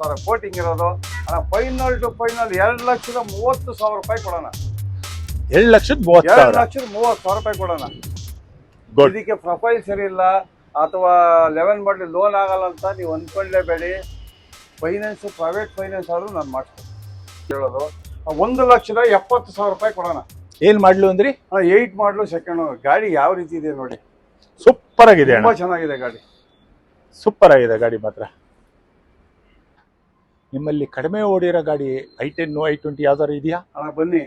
ಸಾವಿರ ಕೋಟಿಂಗ್ ಇರೋದು. ಆ ಫೈನಲ್ ಟು ಫೈನಲ್ ಎರಡು ಲಕ್ಷದ ಮೂವತ್ತು ಸಾವಿರ ರೂಪಾಯಿ ಕೊಡೋಣ. ಎರಡು ಲಕ್ಷದ ಮೂವತ್ತು ಎರಡು ಲಕ್ಷದ ಮೂವತ್ತು ಸಾವಿರ ರೂಪಾಯಿ ಕೊಡೋಣ. ಇದಕ್ಕೆ ಪ್ರೊಫೈಲ್ ಸರಿ ಇಲ್ಲ ಅಥವಾ ಲೆವೆನ್ ಮಾಡಲಿ ಲೋನ್ ಆಗಲ್ಲ ಅಂತ ನೀವು ಅಂದ್ಕೊಳ್ಳೇಬೇಡಿ ಫೈನಾನ್ಸ್ ಪ್ರೈವೇಟ್ ಫೈನಾನ್ಸ್ ಆದರೂ ನಾನು ಮಾಡ್ತೀನಿ. ಹೇಳೋದು ಒಂದು ಲಕ್ಷದ ಎಪ್ಪತ್ತು ಸಾವಿರ ರೂಪಾಯಿ ಕೊಡೋಣ. ಏನ್ ಮಾಡ್ಲು ಅಂದ್ರಿ? ಏಯ್ಟ್ ಮಾಡಲು ಸೆಕೆಂಡ್ ಗಾಡಿ ಯಾವ ರೀತಿ ಇದೆ ನೋಡಿ. ಸೂಪರ್ ಆಗಿದೆ ತುಂಬಾ ಚೆನ್ನಾಗಿದೆ ಗಾಡಿ. ಸೂಪರ್ ಆಗಿದೆ ಗಾಡಿ ಮಾತ್ರ. ನಿಮ್ಮಲ್ಲಿ ಕಡಿಮೆ ಓಡಿರೋ ಗಾಡಿ ಐ ಟೆನ್ ಐ ಟ್ವೆಂಟಿ ಯಾವ್ದಾರು ಇದೆಯಾ? ಅಣ್ಣ ಬನ್ನಿ.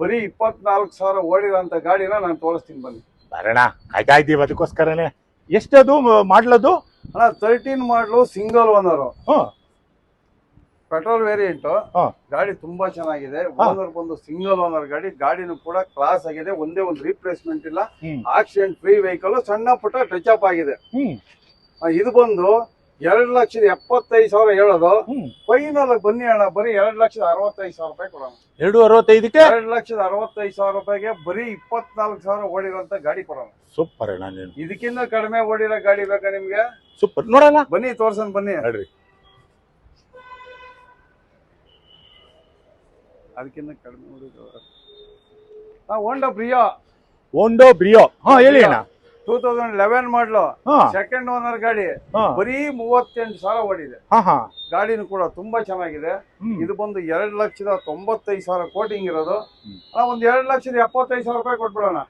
ಬರೀ ಇಪ್ಪತ್ನಾಲ್ಕು ಸಾವಿರ ಓಡಿರೋಂಥ ಗಾಡಿನ ನಾನು ತೋರಿಸ್ತೀನಿ ಬನ್ನಿ. ಬರೋಣ ಕಾಯ್ತಾ ಇದ್ದೀವಿ ಅದಕ್ಕೋಸ್ಕರನೇ. ಎಷ್ಟದು ಮಾಡ್ಲದು? ಅಣ್ಣ ತರ್ಟೀನ್ ಮಾಡಲು ಸಿಂಗಲ್ ಓನರು ಹ್ಞೂ ಪೆಟ್ರೋಲ್ ವೇರಿಯಂಟ್. ಗಾಡಿ ತುಂಬಾ ಚೆನ್ನಾಗಿದೆ. ಓನರ್ ಬಂದು ಸಿಂಗಲ್ ಓನರ್ ಗಾಡಿ. ಗಾಡಿನೂ ಕೂಡ ಕ್ಲಾಸ್ ಆಗಿದೆ. ಒಂದೇ ಒಂದು ರೀಪ್ಲೇಸ್ಮೆಂಟ್ ಇಲ್ಲ. ಆಕ್ಸಿಡೆಂಟ್ ಫ್ರೀ ವೆಹಿಕಲ್ ಸಣ್ಣ ಪುಟ್ಟ ಟಚ್ ಅಪ್ ಆಗಿದೆ. ಇದು ಬಂದು ಎರಡು ಲಕ್ಷದ ಎಪ್ಪತ್ತೈದು ಸಾವಿರ ಹೇಳೋದು. ಫೈನಲ್ ಬನ್ನಿ ಅಣ್ಣ ಬರೀ ಎರಡು ಲಕ್ಷದ ಅರವತ್ತೈದು ಸಾವಿರ ರೂಪಾಯಿ ಕೊಡೋಣ. ಎರಡು ಅರವತ್ತೈದಕ್ಕೆ? ಎರಡು ಲಕ್ಷದ ಅರವತ್ತೈದು ಸಾವಿರ ರೂಪಾಯಿಗೆ ಬರೀ ಇಪ್ಪತ್ನಾಲ್ಕು ಸಾವಿರ ಓಡಿರೋಂಥ ಗಾಡಿ ಕೊಡೋಣ. ಸೂಪರ್ ಅಣ್ಣ ಇದಕ್ಕಿಂತ ಕಡಿಮೆ ಓಡಿರೋ ಗಾಡಿ ಬೇಕಾ ನಿಮ್ಗೆ? ಸೂಪರ್ ನೋಡೋಣ. ಬನ್ನಿ ತೋರ್ಸನ್ ಬನ್ನಿ. ಹೇಳ್ರಿ ಅದಕ್ಕಿಂತ ಕಡಿಮೆ ಓಡಿರೋ ಹಾ ಹೋಂಡಾ ಬ್ರಿಯೋ ಓಂಡೋ ಬ್ರಿಯೋ ಹಾ ಹೇಳಿ ಅಣ್ಣ. Two thousand eleven model second owner ಗಾಡಿ ಬರೀ ಮೂವತ್ತೆಂಟು ಸಾವಿರ ಓಡಿದೆ. ಗಾಡಿನೂ ಕೂಡ ತುಂಬಾ ಚೆನ್ನಾಗಿದೆ. ಇದು ಬಂದು ಎರಡು ಲಕ್ಷದ ತೊಂಬತ್ತೈದು ಸಾವಿರ ಕೋಟಿಂಗ್ ಇರೋದು ಒಂದ್ ಎರಡು ಲಕ್ಷದ ಎಪ್ಪತ್ತೈದು ಸಾವಿರ ರೂಪಾಯಿ ಕೊಟ್ಬಿಡೋಣ.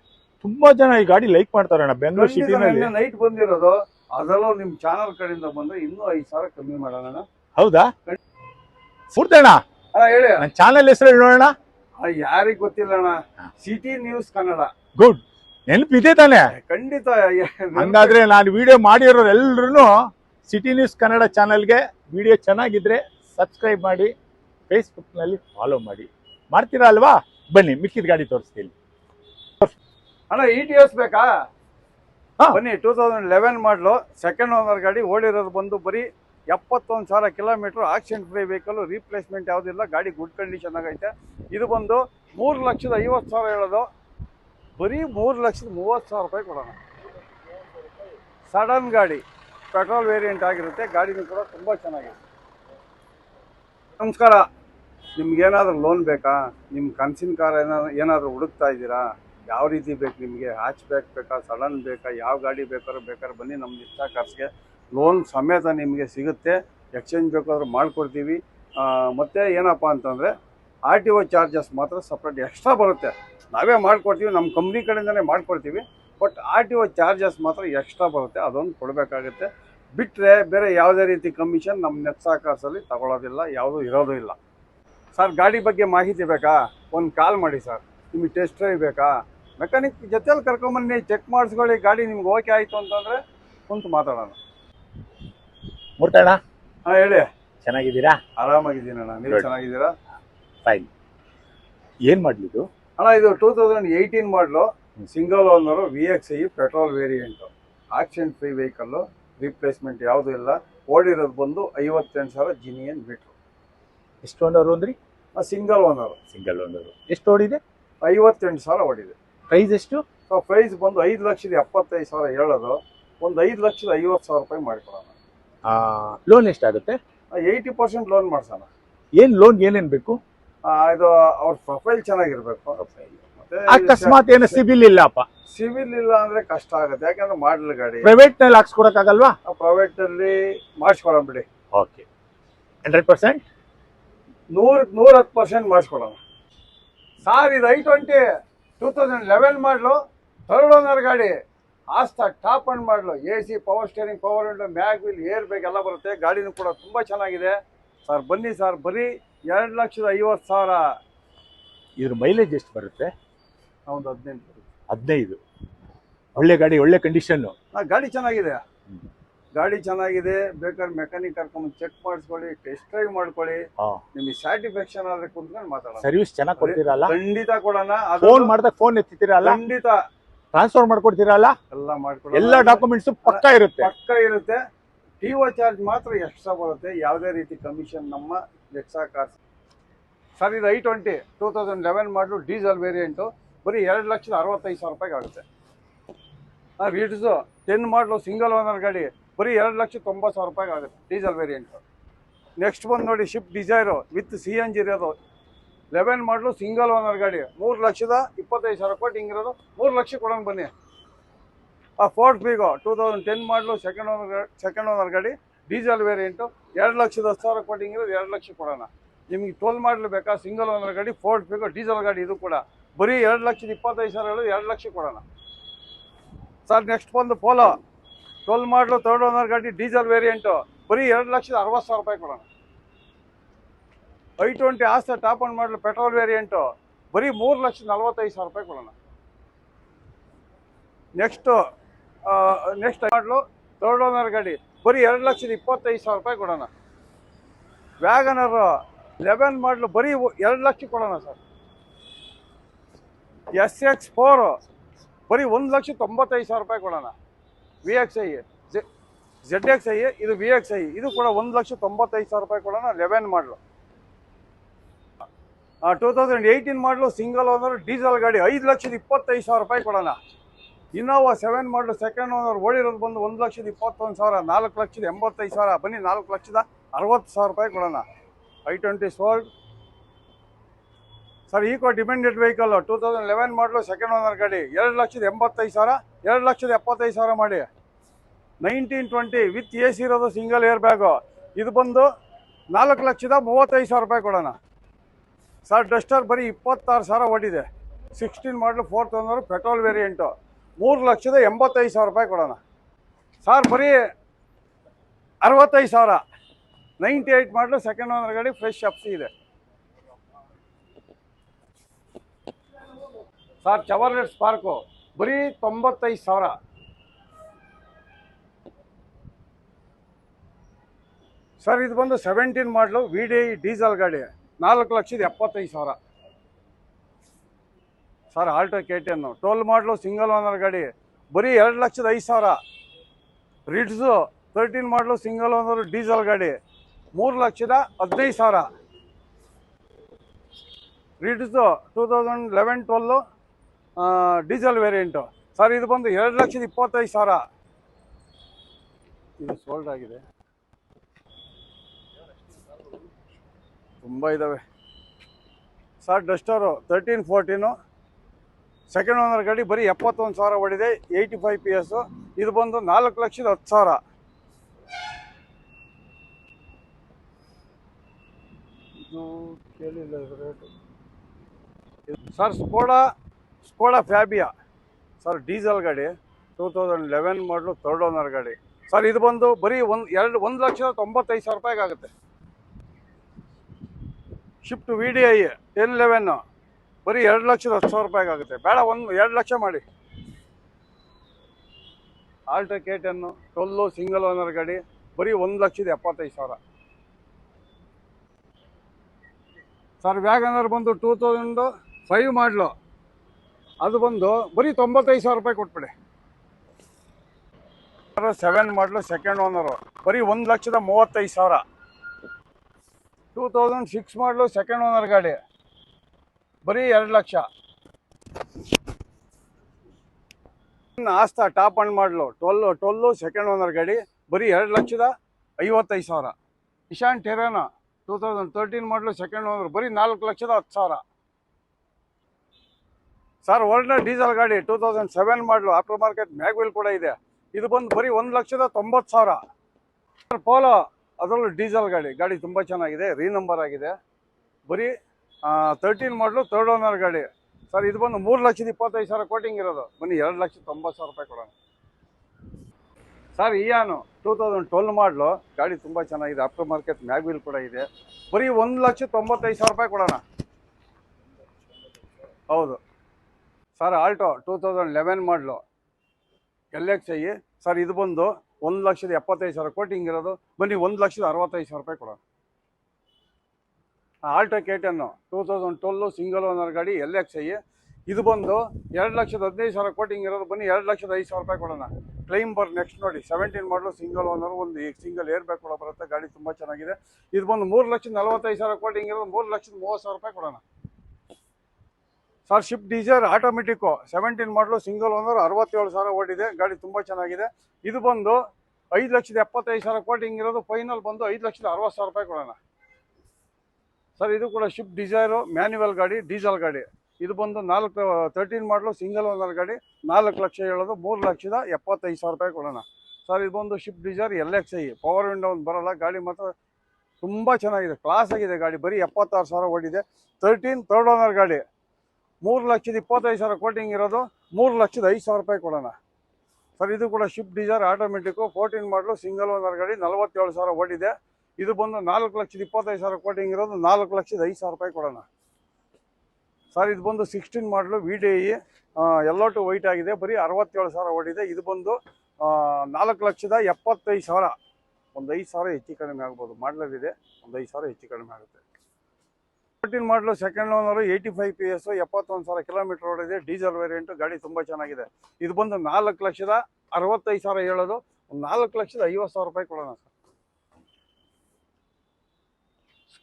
ತುಂಬಾ ಜನ ಈ ಗಾಡಿ ಲೈಕ್ ಮಾಡ್ತಾರೆ ಬೆಂಗಳೂರು ಸಿಟಿನಲ್ಲಿ ನೈಟ್ ಬಂದಿರೋದು. ಅದರಲ್ಲೂ ನಿಮ್ ಚಾನಲ್ ಕಡೆಯಿಂದ ಬಂದ್ರೆ ಇನ್ನೂ ಐದು ಸಾವಿರ ಕಮ್ಮಿ ಮಾಡೋಣ. ಹೌದಾ? ಅಣ್ಣ? ಹೇಳಿ. ಚಾನಲ್ ಹೆಸರು ಹೇಳೋಣ ಯಾರಿಗೂ ಯಾರಿಗ್ ಗೊತ್ತಿಲ್ಲ ಅಣ್ಣ. ಸಿಟಿ ನ್ಯೂಸ್ ಕನ್ನಡ ಗುಡ್ ನೆನಪಿದೆ ತಾನೆ. ಖಂಡಿತ ಹಂಗಾದ್ರೆ ನಾನು ವಿಡಿಯೋ ಮಾಡಿರೋರು ಎಲ್ರು ಸಿಟಿ ನ್ಯೂಸ್ ಕನ್ನಡ ಚಾನಲ್ಗೆ ವಿಡಿಯೋ ಚೆನ್ನಾಗಿದ್ರೆ ಸಬ್ಸ್ಕ್ರೈಬ್ ಮಾಡಿ ಫೇಸ್ಬುಕ್ನಲ್ಲಿ ಫಾಲೋ ಮಾಡಿ. ಮಾಡ್ತೀರಾ ಅಲ್ವಾ? ಬನ್ನಿ ಮಿಕ್ಕಿದ ಗಾಡಿ ತೋರಿಸ್ತೀನಿ. ಅಣ್ಣ ಇ ಟಿ ಎಸ್ ಬೇಕಾ. ಬನ್ನಿ two thousand eleven model second owner ಗಾಡಿ ಓಡಿರೋದು ಬಂದು ಬರೀ ಎಪ್ಪತ್ತೊಂದು ಸಾವಿರ kilometer accident free vehicle replacement ಯಾವುದಿಲ್ಲ ಗಾಡಿ ಗುಡ್ ಕಂಡೀಷನ್ ಆಗೈತೆ. ಇದು ಬಂದು ಮೂರು ಲಕ್ಷದ ಐವತ್ತು ಸಾವಿರ ಹೇಳೋದು. ಬರೀ ಮೂರು ಲಕ್ಷದ ಮೂವತ್ತು ಸಾವಿರ ರೂಪಾಯಿ ಕೊಡೋಣ. ಸಡನ್ ಗಾಡಿ, ಪೆಟ್ರೋಲ್ ವೇರಿಯಂಟ್ ಆಗಿರುತ್ತೆ, ಗಾಡಿನೂ ಕೂಡ ತುಂಬ ಚೆನ್ನಾಗಿದೆ. ನಮಸ್ಕಾರ. ನಿಮ್ಗೇನಾದರೂ ಲೋನ್ ಬೇಕಾ? ನಿಮ್ಮ ಕನಸಿನ ಕಾರ್ ಏನಾದ್ರು ಏನಾದರೂ ಹುಡುಕ್ತಾ ಇದ್ದೀರಾ? ಯಾವ ರೀತಿ ಬೇಕು ನಿಮಗೆ? ಹ್ಯಾಚ್ ಬ್ಯಾಕ್ ಬೇಕಾ, ಸಡನ್ ಬೇಕಾ, ಯಾವ ಗಾಡಿ ಬೇಕಾದ್ರೂ ಬೇಕಾದ್ರೆ ಬನ್ನಿ, ನಮ್ಮ ಇಷ್ಟ ಖರ್ಚಿಗೆ ಲೋನ್ ಸಮೇತ ನಿಮಗೆ ಸಿಗುತ್ತೆ. ಎಕ್ಸ್ಚೇಂಜ್ ಬೇಕಾದ್ರೂ ಮಾಡಿಕೊಡ್ತೀವಿ. ಮತ್ತು ಮತ್ತೆ ಏನಪ್ಪ ಅಂತಂದರೆ ಆರ್ ಟಿ ಒ ಚಾರ್ಜಸ್ ಮಾತ್ರ ಸಪ್ರೇಟ್ ಎಕ್ಸ್ಟ್ರಾ ಬರುತ್ತೆ. ನಾವೇ ಮಾಡ್ಕೊಡ್ತೀವಿ ನಮ್ಮ ಕಂಪ್ನಿ ಕಡೆಯಿಂದಲೇ ಮಾಡ್ಕೊಡ್ತೀವಿ but R T O charges ಮಾತ್ರ ಎಕ್ಸ್ಟ್ರಾ ಬರುತ್ತೆ ಅದೊಂದು ಕೊಡಬೇಕಾಗುತ್ತೆ. ಬಿಟ್ಟರೆ ಬೇರೆ ಯಾವುದೇ ರೀತಿ ಕಮಿಷನ್ ನಮ್ಮ ನೆಕ್ಸಾ ಕಾರ್ಸಲ್ಲಿ ತಗೊಳ್ಳೋದಿಲ್ಲ ಯಾವುದೂ ಇರೋದೂ ಇಲ್ಲ. ಸರ್ ಗಾಡಿ ಬಗ್ಗೆ ಮಾಹಿತಿ ಬೇಕಾ? ಒಂದು ಕಾಲ್ ಮಾಡಿ ಸರ್ ನಿಮಗೆ ಟೆಸ್ಟ್ ಡ್ರೈವ್ ಬೇಕಾ? ಮೆಕ್ಯಾನಿಕ್ ಜೊತೆಲಿ ಕರ್ಕೊಂಬನ್ನಿ ಚೆಕ್ ಮಾಡಿಸ್ಕೊಳ್ಳಿ ಗಾಡಿ ನಿಮ್ಗೆ ಓಕೆ ಆಯಿತು ಅಂತಂದರೆ ಕುಂತು ಮಾತಾಡೋಣ. ಮೂರ್ತಣ್ಣ ಹಾಂ ಹೇಳಿ. ಚೆನ್ನಾಗಿದ್ದೀರಾ? ಆರಾಮಾಗಿದ್ದೀನಣ್ಣ ನೀವು. ಚೆನ್ನಾಗಿದ್ದೀರಾ? ಫೈನ್ ಏನ್ ಮಾಡಲಿದ್ದು ಅಣ್ಣ ಇದು two thousand eighteen model single owner V X I petrol variant accident free vehicle replacement ಯಾವುದೂ ಇಲ್ಲ. ಓಡಿರೋದು ಬಂದು ಐವತ್ತೆಂಟು ಸಾವಿರ ಜಿನಿಯನ್ ಮೀಟ್ರು ಎಷ್ಟು ಓನರು ಅಂದ್ರಿ ಸಿಂಗಲ್ ಓನರು ಸಿಂಗಲ್ ಓನರು ಎಷ್ಟು ಓಡಿದೆ? ಐವತ್ತೆಂಟು ಸಾವಿರ ಓಡಿದೆ. ಪ್ರೈಸ್ ಎಷ್ಟು? ಸೊ ಪ್ರೈಸ್ ಬಂದು ಐದು ಲಕ್ಷದ ಎಪ್ಪತ್ತೈದು ಸಾವಿರ ಹೇಳೋದು. ಒಂದು ಐದು ಲಕ್ಷದ ಐವತ್ತು ಸಾವಿರ ರೂಪಾಯಿ ಮಾಡಿಕೊಡೋಣ ಲೋನ್ ಎಷ್ಟಾಗುತ್ತೆ? ಏಯ್ಟಿ ಪರ್ಸೆಂಟ್ ಲೋನ್ ಮಾಡ್ಸೋಣ. ಏನು ಲೋನ್ ಏನೇನು ಬೇಕು? ಇದು ಅವ್ರ ಪ್ರೊಫೈಲ್ ಚೆನ್ನಾಗಿರ್ಬೇಕು. ಮತ್ತೆ ಅಕಸ್ಮಾತ್ ಏನು ಸಿಬಿಲ್ ಇಲ್ಲಪ್ಪ? ಸಿವಿಲ್ ಇಲ್ಲ ಅಂದ್ರೆ ಕಷ್ಟ ಆಗುತ್ತೆ. ಯಾಕಂದ್ರೆ ಮಾಡಲ್ ಗಾಡಿ. ಪ್ರೈವೇಟ್ನಲ್ಲಿ ಹಾಕ್ಸ್ಕೊಡಕ್ಕಾಗಲ್ವಾ? ಪ್ರೈವೇಟ್ ಅಲ್ಲಿ ಮಾಡಿಸ್ಕೊಳ್ಳೋಣ ಬಿಡಿ. ಓಕೆ ಹಂಡ್ರೆಡ್ ಪರ್ಸೆಂಟ್ ನೂರ ನೂರ ಹತ್ತು ಪರ್ಸೆಂಟ್ ಮಾಡಿಸ್ಕೊಳ್ಳೋಣ ಸಾರ್ ಇದು i twenty two thousand eleven model third owner ಗಾಡಿ. ಆಸ್ತಾ top end model. A C power steering power window mag wheel air bag ಎಲ್ಲ ಬರುತ್ತೆ. ಗಾಡಿನೂ ಕೂಡ ತುಂಬ ಚೆನ್ನಾಗಿದೆ. ಸರ್ ಬನ್ನಿ ಸರ್ ಬರೀ. ಎರಡು ಲಕ್ಷದ ಐವತ್ತು ಸಾವಿರ ಇದ್ರ ಮೈಲೇಜ್ ಎಷ್ಟು ಬರುತ್ತೆ? ಒಂದು ಹದಿನೆಂಟು. ಹದಿನೈದು. ಒಳ್ಳೆ ಗಾಡಿ ಒಳ್ಳೆ ಕಂಡೀಷನ್ನು ಆ, ಗಾಡಿ ಚೆನ್ನಾಗಿದೆ. ಗಾಡಿ ಚೆನ್ನಾಗಿದೆ. ಬೇಕಾದ್ರೆ ಮೆಕ್ಯಾನಿಕ್ ಕರ್ಕೊಂಡು ಚೆಕ್ ಮಾಡಿಸ್ಕೊಳ್ಳಿ ಟೆಸ್ಟ್ ಡ್ರೈವ್ ಮಾಡ್ಕೊಳ್ಳಿ. ನಿಮಗೆ ಸ್ಯಾಟಿಸ್ಫ್ಯಾಕ್ಷನ್ ಆದರೆ ಕುಂತ್ಕೊಂಡು ಮಾತಾಡೋಣ. ಸರ್ವಿಸ್ ಚೆನ್ನಾಗಿ ಕೊಡ್ತೀರಲ್ಲ? ಖಂಡಿತ ಕೊಡೋಣ. ಅದು ಫೋನ್ ಮಾಡಿದಾಗ ಫೋನ್ ಎತ್ತಿತ್ತೀರಲ್ಲ ಖಂಡಿತ. ಟ್ರಾನ್ಸ್ಫರ್ ಮಾಡ್ಕೊಡ್ತೀರಲ್ಲ? ಎಲ್ಲ ಮಾಡ್ಕೊಡೋಣ. ಎಲ್ಲ ಡಾಕ್ಯುಮೆಂಟ್ಸ್ ಪಕ್ಕ ಇರುತ್ತೆ. ಪಕ್ಕ ಇರುತ್ತೆ. ಟಿ ಚಾರ್ಜ್ ಮಾತ್ರ ಎಕ್ಸ್ಟ್ರಾ ಬರುತ್ತೆ. ಯಾವುದೇ ರೀತಿ ಕಮಿಷನ್ ನಮ್ಮ ಎಕ್ಸ್ಟ್ರಾ ಕಾರ್ಸ್ ಸರ್ ಇದು i twenty two thousand eleven model diesel variant ಬರೀ ಎರಡು ಲಕ್ಷದ ಅರವತ್ತೈದು ಸಾವಿರ ರೂಪಾಯಿಗೆ ಆಗುತ್ತೆ. ಆ Ritz ten model single owner ಗಾಡಿ, ಬರೀ ಎರಡು ಲಕ್ಷದ ತೊಂಬತ್ತು ಸಾವಿರ ರೂಪಾಯಿಗೆ ಆಗುತ್ತೆ ಡೀಸೆಲ್ ವೇರಿಯಂಟು ನೆಕ್ಸ್ಟ್ ಬಂದು ನೋಡಿ Swift Dzire with C N G ಇರೋದು. ಲೆವೆನ್ ಮಾಡಲು ಸಿಂಗಲ್ ಓನರ್ ಗಾಡಿ, ಮೂರು ಲಕ್ಷದ ಇಪ್ಪತ್ತೈದು ಸಾವಿರ ಕೊಟ್ಟು ಹಿಂಗಿರೋದು ಮೂರು ಲಕ್ಷ ಕೊಡೋಣ ಬನ್ನಿ. ಆ Ford Figo two thousand ten model second owner second owner ಗಾಡಿ ಡೀಸೆಲ್ ವೇರಿಯಂಟು ಎರಡು ಲಕ್ಷದ ಹತ್ತು ಸಾವಿರ ಕೊಟ್ಟು ಹಿಂಗಿರೋದು ಎರಡು ಲಕ್ಷ ಕೊಡೋಣ. ನಿಮಗೆ ಟೋಲ್ ಮಾಡಲು ಬೇಕಾ? ಸಿಂಗಲ್ ಓನರ್ ಗಾಡಿ ಫೋರ್ಟ್ ಫಿಗೋ ಡೀಸೆಲ್ ಗಾಡಿ ಇದು ಕೂಡ. ಬರೀ ಎರಡು ಲಕ್ಷದ ಇಪ್ಪತ್ತೈದು ಸಾವಿರ ಹೇಳೋದು ಎರಡು ಲಕ್ಷ ಕೊಡೋಣ. ಸರ್ ನೆಕ್ಸ್ಟ್ ಬಂದು Polo twelve model third owner ಗಾಡಿ, ಡೀಸೆಲ್ ವೇರಿಯಂಟು ಬರೀ ಎರಡು ಲಕ್ಷದ ಅರವತ್ತು ಸಾವಿರ ರೂಪಾಯಿ ಕೊಡೋಣ. I twenty Asta top end model petrol variant ಬರೀ ಮೂರು ಲಕ್ಷದ ನಲ್ವತ್ತೈದು ಸಾವಿರ ರೂಪಾಯಿ ಕೊಡೋಣ. Next next model third owner ಗಾಡಿ. ಬರೀ ಎರಡು ಲಕ್ಷದ ಇಪ್ಪತ್ತೈದು ಸಾವಿರ ರೂಪಾಯಿ ಕೊಡೋಣ. ವ್ಯಾಗನರ್ ಲೆವೆನ್ ಮಾಡಲು ಬರೀ ಎರಡು ಲಕ್ಷ ಕೊಡೋಣ ಸರ್. ಎಸ್ ಎಕ್ಸ್ ಫೋರು ಬರೀ ಒಂದು ಲಕ್ಷ ತೊಂಬತ್ತೈದು ಸಾವಿರ ರೂಪಾಯಿ ಕೊಡೋಣ. V X I Z X I, ಇದು ವಿ ಎಕ್ಸ್ ಐ, ಇದು ಕೂಡ ಒಂದು ಲಕ್ಷ ತೊಂಬತ್ತೈದು ಸಾವಿರ ರೂಪಾಯಿ ಕೊಡೋಣ eleven model. Two thousand eighteen model single owner diesel ಗಾಡಿ ಐದು ಲಕ್ಷದ ಇಪ್ಪತ್ತೈದು ಸಾವಿರ ರೂಪಾಯಿ ಕೊಡೋಣ. Innova seven model second owner ಓಡಿರೋದು ಬಂದು ಒಂದು ಲಕ್ಷದ ಇಪ್ಪತ್ತೊಂದು ಸಾವಿರ, ನಾಲ್ಕು ಲಕ್ಷದ ಎಂಬತ್ತೈದು ಸಾವಿರ, ಬನ್ನಿ ನಾಲ್ಕು ಲಕ್ಷದ ಅರವತ್ತು ಸಾವಿರ ರೂಪಾಯಿ ಕೊಡೋಣ. I twenty sold sir Eeco dependent vehicle two thousand eleven model second owner ಗಾಡಿ, ಎರಡು ಲಕ್ಷದ ಎಂಬತ್ತೈದು ಸಾವಿರ, ಎರಡು ಲಕ್ಷದ ಎಪ್ಪತ್ತೈದು ಸಾವಿರ ಮಾಡಿ. Nineteen twenty with A C ಇರೋದು ಸಿಂಗಲ್ ಏರ್ ಬ್ಯಾಗು ಇದು ಬಂದು ನಾಲ್ಕು ಲಕ್ಷದ ಮೂವತ್ತೈದು ಸಾವಿರ ರೂಪಾಯಿ ಕೊಡೋಣ. ಸರ್ ಡಸ್ಟರ್ ಬರೀ ಇಪ್ಪತ್ತಾರು ಸಾವಿರ ಓಡಿದೆ. ಸಿಕ್ಸ್ಟೀನ್ ಮಾಡಲು ಫೋರ್ ತೌಸಂಡ್ ಪೆಟ್ರೋಲ್ ವೇರಿಯಂಟು ಮೂರು ಲಕ್ಷದ ಎಂಬತ್ತೈದು ಸಾವಿರ ರೂಪಾಯಿ ಕೊಡೋಣ. ಸರ್ ಬರೀ ಅರವತ್ತೈದು ಸಾವಿರ. Ninety eight model second owner ಗಾಡಿ fresh F C. Sir Chevrolet spark ಬರೀ ತೊಂಬತ್ತೈದು ಸಾವಿರ. ಸರ್ ಇದು ಬಂದು ಸೆವೆಂಟೀನ್ ಮಾಡಲು ವಿ ಡಿ ಡೀಸೆಲ್ ಗಾಡಿ. ನಾಲ್ಕು ಲಕ್ಷದ ಎಪ್ಪತ್ತೈದು ಸಾವಿರ. Sir Alto K ten twelve model single owner ಗಾಡಿ. ಬರೀ ಎರಡು ಲಕ್ಷದ ಐದು ಸಾವಿರ. Ritz thirteen model single owner diesel ಗಾಡಿ. ಮೂರು ಲಕ್ಷದ ಹದಿನೈದು ಸಾವಿರ. Ritz two thousand eleven twelve diesel variant sir ಇದು ಬಂದು ಎರಡು ಲಕ್ಷದ ಇಪ್ಪತ್ತೈದು ಸಾವಿರ. ಇದು ಸೋಲ್ಡ್ ಆಗಿದೆ. ತುಂಬ ಇದ್ದಾವೆ sir Duster thirteen fourteen second owner ಗಾಡಿ ಬರೀ ಎಪ್ಪತ್ತೊಂದು ಸಾವಿರ ಹೊಡಿದೆ ಏಯ್ಟಿ ಫೈವ್ ಪಿ ಎಸ್ಸು ಇದು ಬಂದು ನಾಲ್ಕು ಲಕ್ಷದ ಹತ್ತು ಸಾವಿರ. ಇದು ಕೇಳಿಲ್ಲ rate sir Skoda Skoda Fabia sir diesel ಗಾಡಿ two thousand eleven model third owner ಗಾಡಿ. ಸರ್ ಇದು ಬಂದು ಬರೀ ಒಂದು, ಎರಡು, ಒಂದು ಲಕ್ಷದ ತೊಂಬತ್ತೈದು ಸಾವಿರ ರೂಪಾಯಿಗಾಗುತ್ತೆ Swift V D I ten eleven ಬರೀ ಎರಡು ಲಕ್ಷದ ಹತ್ತು ಸಾವಿರ ರೂಪಾಯಿಗೆ ಆಗುತ್ತೆ. ಬೇಡ, ಒಂದು, ಎರಡು ಲಕ್ಷ ಮಾಡಿ. Alto K ten twelve single owner ಗಾಡಿ, ಬರೀ ಒಂದು ಲಕ್ಷದ ಎಪ್ಪತ್ತೈದು ಸಾವಿರ. ಸರ್ ವ್ಯಾಗನರ್ ಬಂದು ಟೂ ತೌಸಂಡ್ ಫೈವ್ ಮಾಡಲು. ಅದು ಬಂದು ಬರೀ ತೊಂಬತ್ತೈದು ಸಾವಿರ ರೂಪಾಯಿ ಕೊಟ್ಬಿಡಿ. ಸೆವೆನ್ ಮಾಡಲು ಸೆಕೆಂಡ್ ಓನರು ಬರೀ ಒಂದು ಲಕ್ಷದ ಮೂವತ್ತೈದು ಸಾವಿರ. Two thousand six model second owner ಗಾಡಿ. ಬರೀ ಎರಡು lakh. Asta top end model, twelve toll second owner ಗಾಡಿ, ಬರೀ ಎರಡು ಲಕ್ಷದ ಐವತ್ತೈದು ಸಾವಿರ. Nissan Terrano two thousand thirteen model second owner ಬರೀ ನಾಲ್ಕು ಲಕ್ಷದ ಹತ್ತು ಸಾವಿರ. ಸರ್ ವರ್ಲ್ಡ್ನ ಡೀಸೆಲ್ ಗಾಡಿ two thousand seven model aftermarket mag wheel ಕೂಡ ಇದೆ. ಇದು ಬಂದು ಬರೀ ಒಂದು ಲಕ್ಷದ ತೊಂಬತ್ತು ಸಾವಿರ. ಸರ್ ಪೋಲೋ ಅದರಲ್ಲೂ ಡೀಸೆಲ್ ಗಾಡಿ ಗಾಡಿ ತುಂಬ ಚೆನ್ನಾಗಿದೆ ರೀ ನಂಬರ್ ಆಗಿದೆ. ಬರೀ ತರ್ಟೀನ್ ಮಾಡಲು ತರ್ಡ್ ಓನರ್ ಗಾಡಿ. ಸರ್ ಇದು ಬಂದು ಮೂರು ಲಕ್ಷದ ಇಪ್ಪತ್ತೈದು ಸಾವಿರ ಕೋಟಿಂಗ್ ಇರೋದು. ಬನ್ನಿ, ಎರಡು ಲಕ್ಷದ ತೊಂಬತ್ತು ಸಾವಿರ ರೂಪಾಯಿ ಕೊಡೋಣ. Sir Eon two thousand twelve model ಗಾಡಿ ತುಂಬ ಚೆನ್ನಾಗಿದೆ. ಆಫ್ಟರ್ ಮಾರ್ಕೆಟ್ ಮ್ಯಾಗ್ವಿಲ್ ಕೂಡ ಇದೆ. ಬರೀ ಒಂದು ಲಕ್ಷ ತೊಂಬತ್ತೈದು ಸಾವಿರ ರೂಪಾಯಿ ಕೊಡೋಣ. ಹೌದು. Sir Alto two thousand eleven model L X I sir ಇದು ಬಂದು ಒಂದು ಲಕ್ಷದ ಎಪ್ಪತ್ತೈದು ಸಾವಿರ ಕೋಟಿಂಗ್ ಇರೋದು. ಬನ್ನಿ, ಒಂದು ಲಕ್ಷದ ಅರವತ್ತೈದು ಸಾವಿರ ರೂಪಾಯಿ ಕೊಡೋಣ. Alto K ten two thousand twelve single owner ಗಾಡಿ ಎಲ್ ಎಕ್ಸ್ ಐ. ಇದು ಬಂದು ಎರಡು ಲಕ್ಷದ ಹದಿನೈದು ಸಾವಿರ ಕೋಟಿಂಗ್ ಇರೋದು ಬನ್ನಿ, ಎರಡು ಲಕ್ಷದ ಐದು ಸಾವಿರ ರೂಪಾಯಿ ಕೊಡೋಣ. ಕ್ಲೈಮ್ ಬರ್ ನೆಕ್ಸ್ಟ್ ನೋಡಿ ಸೆವೆಂಟೀನ್ ಮಾಡಲು ಸಿಂಗಲ್ ಓನರ್ ಒಂದು ಸಿಂಗಲ್ ಏರ್ ಬ್ಯಾಗ್ ಕೂಡ ಬರುತ್ತೆ, ಗಾಡಿ ತುಂಬ ಚೆನ್ನಾಗಿದೆ. ಇದು ಬಂದು ಮೂರು ಲಕ್ಷದ ನಲವತ್ತೈದು ಸಾವಿರ ಕೋಟಿಂಗ್ ಇರೋದು, ಮೂರು ಲಕ್ಷದ ಮೂವತ್ತು ಸಾವಿರ ರೂಪಾಯಿ ಕೊಡೋಣ. Sir Swift Dzire automatic seventeen model single owner ಅರವತ್ತೇಳು ಸಾವಿರ ಓಡಿದೆ, ಗಾಡಿ ತುಂಬ ಚೆನ್ನಾಗಿದೆ. ಇದು ಬಂದು ಐದು ಲಕ್ಷದ ಎಪ್ಪತ್ತೈದು ಸಾವಿರ ಕೋಟಿಂಗ್ ಇರೋದು ಫೈನಲ್ ಬಂದು ಐದು ಲಕ್ಷದ ಅರವತ್ತು ಸಾವಿರ ರೂಪಾಯಿ ಕೊಡೋಣ. ಸರ್, ಇದು ಕೂಡ ಶಿಫ್ಟ್ ಡಿಸೈರು ಮ್ಯಾನ್ಯುವಲ್ ಗಾಡಿ, ಡೀಸೆಲ್ ಗಾಡಿ. ಇದು ಬಂದು ನಾಲ್ಕು ತರ್ಟೀನ್ ಮಾಡಲು ಸಿಂಗಲ್ ಓನರ್ ಗಾಡಿ. ನಾಲ್ಕು ಲಕ್ಷ ಹೇಳೋದು, ಮೂರು ಲಕ್ಷದ ಎಪ್ಪತ್ತೈದು ಸಾವಿರ ರೂಪಾಯಿ ಕೊಡೋಣ. ಸರ್, ಇದು ಬಂದು Swift Dzire L X I power window ಒಂದು ಬರೋಲ್ಲ, ಗಾಡಿ ಮಾತ್ರ ತುಂಬ ಚೆನ್ನಾಗಿದೆ ಕ್ಲಾಸ್ ಆಗಿದೆ ಗಾಡಿ, ಬರೀ ಎಪ್ಪತ್ತಾರು ಸಾವಿರ ಓಡಿದೆ. ತರ್ಟೀನ್ ತರ್ಡ್ ಓನರ್ ಗಾಡಿ. ಮೂರು ಲಕ್ಷದ ಇಪ್ಪತ್ತೈದು ಸಾವಿರ ಕೋಟಿಂಗ್ ಇರೋದು, ಮೂರು ಲಕ್ಷದ ಐದು ಸಾವಿರ ರೂಪಾಯಿ ಕೊಡೋಣ. ಸರ್, ಇದು ಕೂಡ Swift Dzire automatic fourteen model single owner ಗಾಡಿ, ನಲವತ್ತೇಳು ಸಾವಿರ ಓಡಿದೆ. ಇದು ಬಂದು ನಾಲ್ಕು ಲಕ್ಷದ ಇಪ್ಪತ್ತೈದು ಸಾವಿರ ಕೋಟಿಂಗ್ ಇರೋದು ನಾಲ್ಕು ಲಕ್ಷದ ಐದು ಸಾವಿರ ರೂಪಾಯಿ ಕೊಡೋಣ. ಸರ್, ಇದು ಬಂದು sixteen model V D I yellow to white ಆಗಿದೆ. ಬರೀ ಅರವತ್ತೇಳು ಸಾವಿರ ಓಡಿದೆ. ಇದು ಬಂದು ನಾಲ್ಕು ಲಕ್ಷದ ಎಪ್ಪತ್ತೈದು ಸಾವಿರ. ಒಂದು ಐದು ಸಾವಿರ ಹೆಚ್ಚು ಕಡಿಮೆ ಆಗ್ಬೋದು. ಮಾಡಲಿದೆ ಒಂದು ಐದು ಸಾವಿರ ಹೆಚ್ಚು ಕಡಿಮೆ ಆಗುತ್ತೆ. Fourteen model second owner eighty five P S ಎಪ್ಪತ್ತೊಂದು ಸಾವಿರ ಕಿಲೋಮೀಟರ್ ಓಡಿದೆ. ಡೀಸೆಲ್ ವೇರಿಯಂಟು ಗಾಡಿ ತುಂಬ ಚೆನ್ನಾಗಿದೆ. ಇದು ಬಂದು ನಾಲ್ಕು ಲಕ್ಷದ ಅರವತ್ತೈದು ಸಾವಿರ ಹೇಳೋದು. ಒಂದು ನಾಲ್ಕು ಲಕ್ಷದ ಐವತ್ತು ಸಾವಿರ ರೂಪಾಯಿ ಕೊಡೋಣ sir.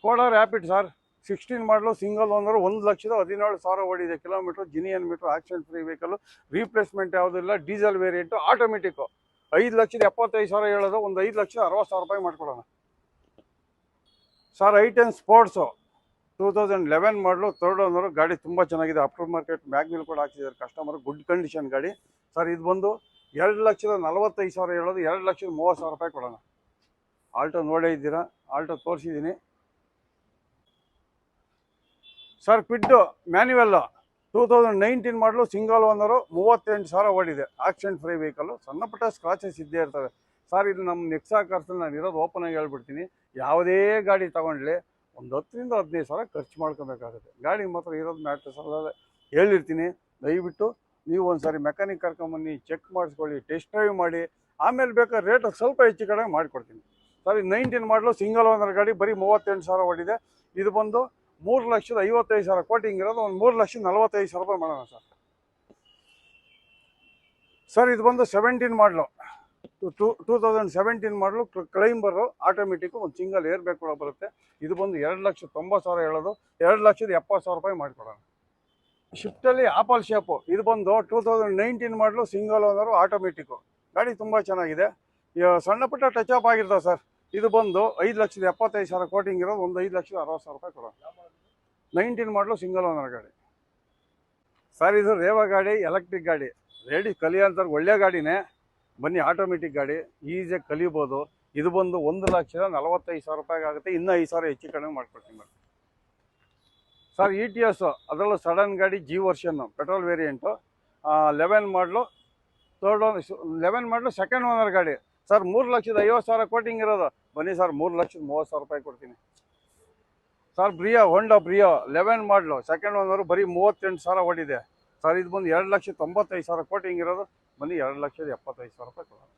Skoda Rapid sir sixteen model single owner ಒಂದು ಲಕ್ಷದ ಹದಿನೇಳು ಸಾವಿರ ಓಡಿದೆ. Kilometre genuine metre accident free vehicle replacement ಯಾವುದಿಲ್ಲ ಡೀಸೆಲ್ ವೇರಿಯಂಟು ಆಟೋಮೆಟಿಕ್ಕು ಐದು ಲಕ್ಷದ ಎಪ್ಪತ್ತೈದು ಸಾವಿರ ಹೇಳೋದು, ಒಂದು ಐದು ಲಕ್ಷದ ಅರವತ್ತು ಸಾವಿರ ರೂಪಾಯಿ ಮಾಡ್ಕೊಡೋಣ. Sir i ten sports two thousand eleven model third owner ಗಾಡಿ ತುಂಬ ಚೆನ್ನಾಗಿದೆ. ಆಫ್ಟರ್ ಮಾರ್ಕೆಟ್ ಮ್ಯಾಗ್ನಿಲ್ ಕೂಡ ಹಾಕ್ಸಿದ್ದಾರೆ. ಕಸ್ಟಮರ್ ಗುಡ್ ಕಂಡೀಷನ್ ಗಾಡಿ. ಸರ್ ಇದು ಬಂದು ಎರಡು ಲಕ್ಷದ ನಲವತ್ತೈದು ಸಾವಿರ ಹೇಳೋದು, ಎರಡು ಲಕ್ಷದ ಮೂವತ್ತು ಸಾವಿರ ರೂಪಾಯಿ ಕೊಡೋಣ. ಆಲ್ಟೋ ನೋಡೇ ಇದ್ದೀರಾ? ಆಲ್ಟೋ ತೋರಿಸಿದ್ದೀನಿ. Sir Kwid manual. Two thousand nineteen model single owner, ಮೂವತ್ತೆಂಟು ಸಾವಿರ ಓಡಿದೆ. ಆಕ್ಸಿಡೆಂಟ್ ಫ್ರೀ ವೆಹಿಕಲ್ಲು ಸಣ್ಣ ಪುಟ್ಟ ಸ್ಕ್ರಾಚಸ್ ಇದ್ದೇ ಇರ್ತವೆ. ಸರ್ ಇದು ನಮ್ಮ ನೆಕ್ಸಾ ಖರ್ಚಲ್ಲಿ ನಾನು ಇರೋದು ಓಪನ್ ಆಗಿ ಹೇಳ್ಬಿಡ್ತೀನಿ. ಯಾವುದೇ ಗಾಡಿ ತೊಗೊಂಡ್ಲಿ ಒಂದು ಹತ್ತರಿಂದ ಹದಿನೈದು ಸಾವಿರ ಖರ್ಚು ಮಾಡ್ಕೋಬೇಕಾಗುತ್ತೆ. ಗಾಡಿ ಮಾತ್ರ ಇರೋದು ಮ್ಯಾಟ್ರಸ್ ಅಲ್ಲದೆ ಹೇಳಿರ್ತೀನಿ. ದಯವಿಟ್ಟು ನೀವು ಒಂದು ಸಾರಿ ಮೆಕ್ಯಾನಿಕ್ ಕರ್ಕೊಂಬನ್ನಿ ಚೆಕ್ ಮಾಡಿಸ್ಕೊಳ್ಳಿ ಟೆಸ್ಟ್ ಡ್ರೈವ್ ಮಾಡಿ. ಆಮೇಲೆ ಬೇಕಾದ್ರೆ ರೇಟ್ ಸ್ವಲ್ಪ ಹೆಚ್ಚು ಕಡೆ ಮಾಡಿಕೊಡ್ತೀನಿ. Sir nineteen model single owner ಗಾಡಿ ಬರೀ ಮೂವತ್ತೆಂಟು ಸಾವಿರ ಓಡಿದೆ. ಇದು ಬಂದು ಮೂರು ಲಕ್ಷದ ಐವತ್ತೈದು ಸಾವಿರ ಕೋಟಿಂಗ್ ಇರೋದು ಒಂದು ಮೂರು ಲಕ್ಷದ ನಲವತ್ತೈದು ಸಾವಿರ ರೂಪಾಯಿ ಮಾಡೋಣ ಸರ್. ಸರ್, ಇದು ಬಂದು ಸೆವೆಂಟೀನ್ ಮಾಡಲು two two thousand seventeen model Climber automatic ಒಂದು ಸಿಂಗಲ್ ಏರ್ ಬ್ಯಾಗ್ ಕೂಡ ಬರುತ್ತೆ. ಇದು ಬಂದು ಎರಡು ಲಕ್ಷ ತೊಂಬತ್ತು ಸಾವಿರ ಹೇಳೋದು. ಎರಡು ಲಕ್ಷದ ಎಪ್ಪತ್ತು ಸಾವಿರ ರೂಪಾಯಿ ಮಾಡಿಕೊಡೋಣ. ಶಿಫ್ಟಲ್ಲಿ ಆಪಲ್ ಶೇಪು ಇದು ಬಂದು two thousand nineteen model single owner automatic ಗಾಡಿ ತುಂಬ ಚೆನ್ನಾಗಿದೆ. ಸಣ್ಣ ಪುಟ್ಟ ಟಚ್ ಅಪ್ ಆಗಿರ್ತಾವೆ ಸರ್. ಇದು ಬಂದು ಐದು ಲಕ್ಷದ ಎಪ್ಪತ್ತೈದು ಸಾವಿರ ಕೋಟಿಂಗ್ ಇರೋದು, ಒಂದು ಐದು ಲಕ್ಷದ ಅರವತ್ತು ಸಾವಿರ ರೂಪಾಯಿ ಕೊಡೋಣ ನೈನ್ಟೀನ್ ಮಾಡಲು ಸಿಂಗಲ್ ಓನರ್ ಗಾಡಿ. ಸರ್ ಇದು ರೇವಾ ಗಾಡಿ ಎಲೆಕ್ಟ್ರಿಕ್ ಗಾಡಿ. ರೆಡಿ ಕಲಿಯೋಂಥವ್ರಿಗೆ ಒಳ್ಳೆ ಗಾಡಿನೇ. ಬನ್ನಿ ಆಟೋಮೆಟಿಕ್ ಗಾಡಿ. ಈಸಿಯಾಗಿ ಕಲಿಬೋದು. ಇದು ಬಂದು ಒಂದು ಲಕ್ಷದ ನಲವತ್ತೈದು ಸಾವಿರ ರೂಪಾಯಿಗೆ ಆಗುತ್ತೆ. ಇನ್ನೂ ಐದು ಸಾವಿರ ಹೆಚ್ಚು ಕಡಿಮೆ ಮಾಡ್ಕೊಡ್ತೀನಿ madam. Sir E T S ಅದರಲ್ಲೂ ಸಡನ್ ಗಾಡಿ G version petrol variant eleven model third own eleven model second owner ಗಾಡಿ. ಸರ್ ಮೂರು ಲಕ್ಷದ ಐವತ್ತು ಸಾವಿರ ಕೋಟಿಂಗ್ ಇರೋದು. ಬನ್ನಿ ಸರ್, ಮೂರು ಲಕ್ಷದ ಮೂವತ್ತು ಸಾವಿರ ರೂಪಾಯಿ ಕೊಡ್ತೀನಿ. Sir, Brio, Honda Brio, eleven model second owner ಬರೀ ಮೂವತ್ತೆಂಟು ಸಾವಿರ ಓಡಿದೆ. ಸರ್, ಇದು ಬಂದು ಎರಡು ಲಕ್ಷ ತೊಂಬತ್ತೈದು ಸಾವಿರ ಕೋಟಿ ಹಿಂಗಿರೋದು. ಬನ್ನಿ, ಎರಡು ಲಕ್ಷದ ಎಪ್ಪತ್ತೈದು ಸಾವಿರ ರೂಪಾಯಿ ಕೊಡೋಣ.